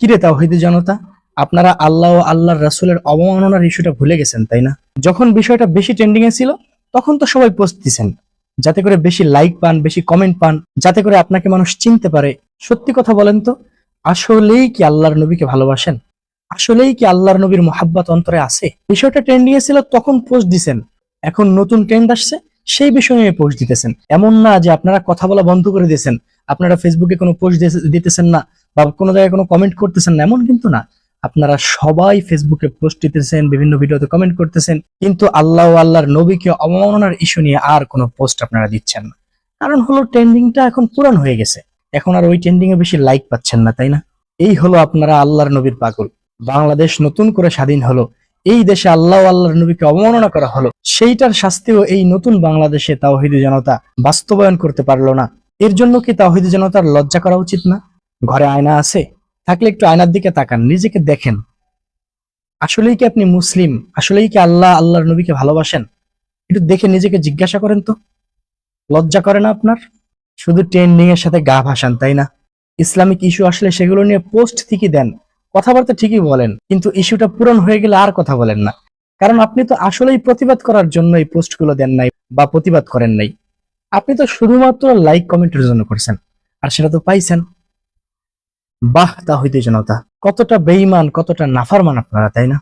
কিরে তাওহিদি জনতা? আপনারা আল্লাহ ও আল্লাহর রাসূলের অবমাননার ইস্যুটা ভুলে গেছেন, তাই না? যখন বিষয়টা বেশি ট্রেন্ডিং এ ছিল, তখন তো সবাই পোস্ট দিছেন। যাতে করে বেশি লাইক পান, বেশি কমেন্ট পান, যাতে করে আপনাকে মানুষ চিনতে পারে। সত্যি কথা বলেন তো, আসলেই কি আল্লাহর নবীকে ভালোবাসেন? আসলেই কি আল্লাহর নবীর মোহাব্বত অন্তরে আছে? বিষয়টা ট্রেন্ডিং এ ছিল, তখন পোস্ট দিছেন। এখন নতুন ট্রেন্ড আসছে, সেই বিষয়ে নিয়ে পোস্ট দিতেছেন। এমন না যে আপনারা কথা বলা বন্ধ করে দিয়েছেন। আপনারা ফেসবুকে কোনো পোস্ট দিতেছেন না। বা কোনো জায়গায় কোনো কমেন্ট করতেছেন না, এমন কিন্তু না। আপনারা সবাই ফেসবুকে পোস্ট দিতেছেন, বিভিন্ন ভিডিওতে কমেন্ট করতেছেন। কিন্তু আল্লাহ আল্লাহর নবীকে অবমাননার ইস্যু নিয়ে আর কোনো পোস্ট আপনারা দিচ্ছেন না। কারণ হলো ট্রেন্ডিংটা এখন পুরান হয়ে গেছে। এখন আর ওই ট্রেন্ডিং এ বেশি লাইক পাচ্ছেন না, তাই না? এই হলো আপনারা আল্লাহর নবীর পাগল। বাংলাদেশ নতুন করে স্বাধীন হলো। এই দেশে আল্লাহ আল্লাহর নবীকে অবমাননা করা হলো। সেইটার শাস্তিও এই নতুন বাংলাদেশে তাওহিদি জনতা বাস্তবায়ন করতে পারল না। এর জন্য কি তাওহিদি জনতার লজ্জা করা উচিত না? ঘরে আয়না আছে? থাকলে একটু আয়নার দিকে তাকান, নিজেকে দেখেন। আসলেই কি আপনি মুসলিম? আসলেই কি আল্লাহ আল্লাহর নবীকে ভালোবাসেন? একটু দেখে নিজেকে জিজ্ঞাসা করেন তো। লজ্জা করে না আপনার? শুধু ট্রেন্ডিং এর সাথে গা ভাসান, তাই না? ইসলামিক ইস্যু আসলে সেগুলো নিয়ে পোস্ট ঠিকই দেন, কথাবার্তা ঠিকই বলেন, কিন্তু ইস্যুটা পূরণ হয়ে গেলে আর কথা বলেন না। কারণ আপনি তো আসলেই প্রতিবাদ করার জন্য এই পোস্টগুলো দেন নাই বা প্রতিবাদ করেন নাই। আপনি তো শুধুমাত্র লাইক কমেন্টের জন্য করছেন, আর সেটা তো পাইছেন। বাহ তা হইতে জনতা। কতটা বেইমান কতটা নাফারমান আপনারা তাই না?